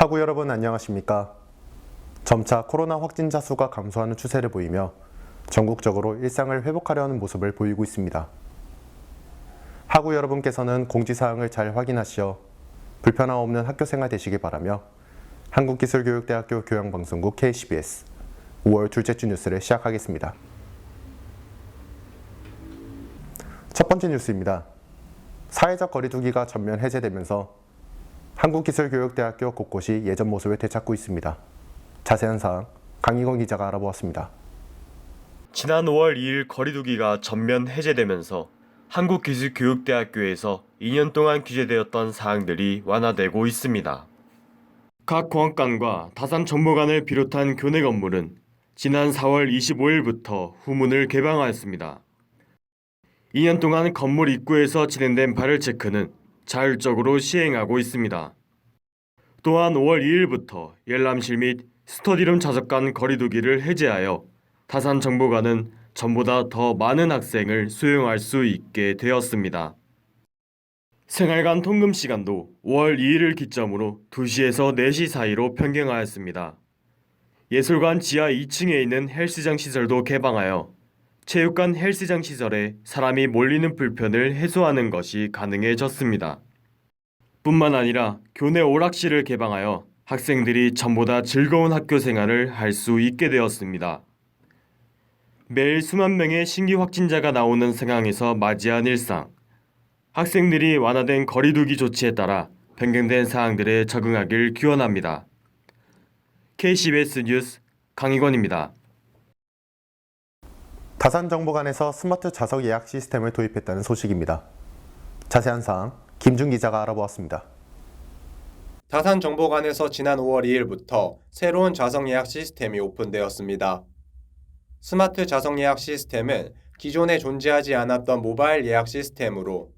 하구 여러분 안녕하십니까? 점차 코로나 확진자 수가 감소하는 추세를 보이며 전국적으로 일상을 회복하려는 모습을 보이고 있습니다. 하구 여러분께서는 공지사항을 잘 확인하시어 불편함 없는 학교 생활 되시길 바라며 한국기술교육대학교 교양방송국 KCBS 5월 둘째 주 뉴스를 시작하겠습니다. 첫 번째 뉴스입니다. 사회적 거리두기가 전면 해제되면서 한국기술교육대학교 곳곳이 예전 모습을 되찾고 있습니다. 자세한 사항 강희건 기자가 알아보았습니다. 지난 5월 2일 거리두기가 전면 해제되면서 한국기술교육대학교에서 2년 동안 규제되었던 사항들이 완화되고 있습니다. 각 공학관과 다산 정보관을 비롯한 교내 건물은 지난 4월 25일부터 후문을 개방하였습니다. 2년 동안 건물 입구에서 진행된 발열 체크는 자율적으로 시행하고 있습니다. 또한 5월 2일부터 열람실 및 스터디룸 좌석 간 거리두기를 해제하여 다산 정보관은 전보다 더 많은 학생을 수용할 수 있게 되었습니다. 생활관 통금 시간도 5월 2일을 기점으로 2시에서 4시 사이로 변경하였습니다. 예술관 지하 2층에 있는 헬스장 시설도 개방하여 체육관 헬스장 시설에 사람이 몰리는 불편을 해소하는 것이 가능해졌습니다. 뿐만 아니라 교내 오락실을 개방하여 학생들이 전보다 즐거운 학교 생활을 할 수 있게 되었습니다. 매일 수만 명의 신규 확진자가 나오는 상황에서 맞이한 일상. 학생들이 완화된 거리두기 조치에 따라 변경된 사항들에 적응하길 기원합니다. KCBS 뉴스 강희권입니다. 다산정보관에서 스마트 좌석 예약 시스템을 도입했다는 소식입니다. 자세한 사항 김준 기자가 알아보았습니다. 다산정보관에서 지난 5월 2일부터 새로운 좌석 예약 시스템이 오픈되었습니다. 스마트 좌석 예약 시스템은 기존에 존재하지 않았던 모바일 예약 시스템으로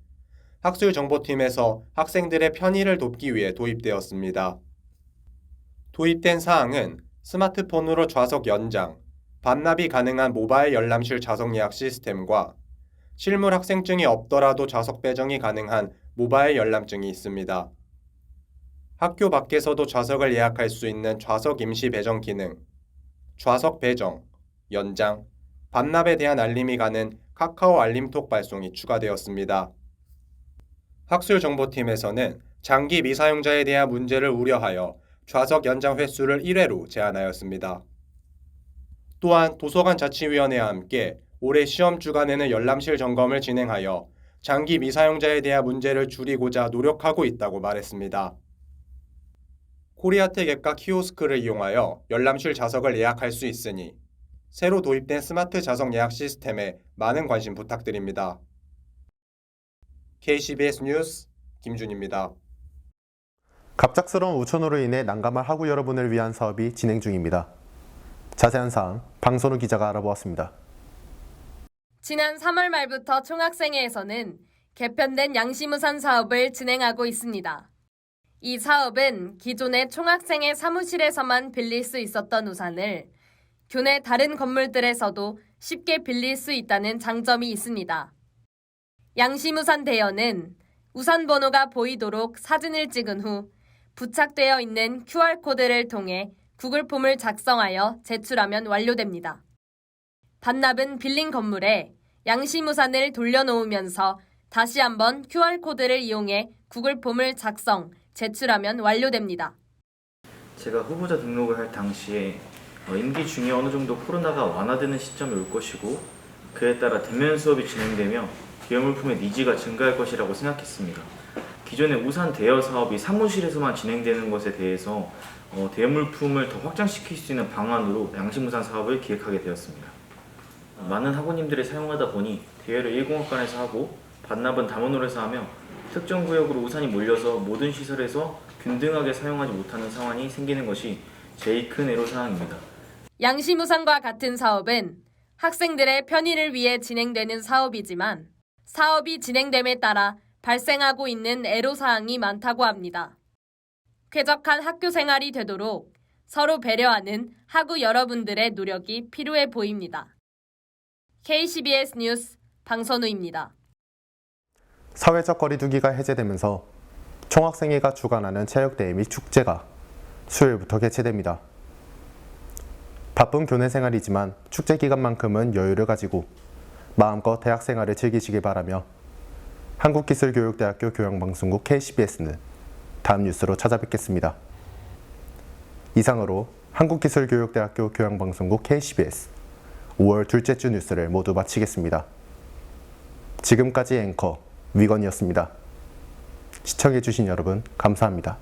학술정보팀에서 학생들의 편의를 돕기 위해 도입되었습니다. 도입된 사항은 스마트폰으로 좌석 연장, 반납이 가능한 모바일 열람실 좌석 예약 시스템과 실물 학생증이 없더라도 좌석 배정이 가능한 모바일 열람증이 있습니다. 학교 밖에서도 좌석을 예약할 수 있는 좌석 임시 배정 기능, 좌석 배정, 연장, 반납에 대한 알림이 가는 카카오 알림톡 발송이 추가되었습니다. 학술정보팀에서는 장기 미사용자에 대한 문제를 우려하여 좌석 연장 횟수를 1회로 제한하였습니다. 또한 도서관 자치위원회와 함께 올해 시험 주간에는 열람실 점검을 진행하여 장기 미사용자에 대한 문제를 줄이고자 노력하고 있다고 말했습니다. 코리아텍 앱과 키오스크를 이용하여 열람실 좌석을 예약할 수 있으니 새로 도입된 스마트 좌석 예약 시스템에 많은 관심 부탁드립니다. KCBS 뉴스 김준입니다. 갑작스러운 우천으로 인해 난감한 하구 여러분을 위한 사업이 진행 중입니다. 자세한 사항 방선우 기자가 알아보았습니다. 지난 3월 말부터 총학생회에서는 개편된 양시무산 사업을 진행하고 있습니다. 이 사업은 기존의 총학생회 사무실에서만 빌릴 수 있었던 우산을 교내 다른 건물들에서도 쉽게 빌릴 수 있다는 장점이 있습니다. 양시무산 대여는 우산 번호가 보이도록 사진을 찍은 후 부착되어 있는 QR코드를 통해 구글 폼을 작성하여 제출하면 완료됩니다. 반납은 빌린 건물에 양시무산을 돌려놓으면서 다시 한번 QR코드를 이용해 구글 폼을 작성, 제출하면 완료됩니다. 제가 후보자 등록을 할 당시에 어, 임기 중에 어느 정도 코로나가 완화되는 시점이 올 것이고 그에 따라 대면 수업이 진행되며 기업물품의 니즈가 증가할 것이라고 생각했습니다. 기존의 우산 대여 사업이 사무실에서만 진행되는 것에 대해서 어, 대여물품을 더 확장시킬 수 있는 방안으로 양심 우산 사업을 기획하게 되었습니다. 어, 많은 학우님들이 사용하다 보니 대여를 1공학관에서 하고 반납은 담원홀에서 하며 특정 구역으로 우산이 몰려서 모든 시설에서 균등하게 사용하지 못하는 상황이 생기는 것이 제일 큰 애로사항입니다. 양시무산과 같은 사업은 학생들의 편의를 위해 진행되는 사업이지만 사업이 진행됨에 따라 발생하고 있는 애로사항이 많다고 합니다. 쾌적한 학교 생활이 되도록 서로 배려하는 학우 여러분들의 노력이 필요해 보입니다. KCBS 뉴스 방선우입니다. 사회적 거리두기가 해제되면서 총학생회가 주관하는 체육대회 및 축제가 수요일부터 개최됩니다. 바쁜 교내 생활이지만 축제 기간만큼은 여유를 가지고 마음껏 대학 생활을 즐기시길 바라며 한국기술교육대학교 교양방송국 KCBS는 다음 뉴스로 찾아뵙겠습니다. 이상으로 한국기술교육대학교 교양방송국 KCBS 5월 둘째 주 뉴스를 모두 마치겠습니다. 지금까지 앵커 위건이었습니다. 시청해주신 여러분 감사합니다.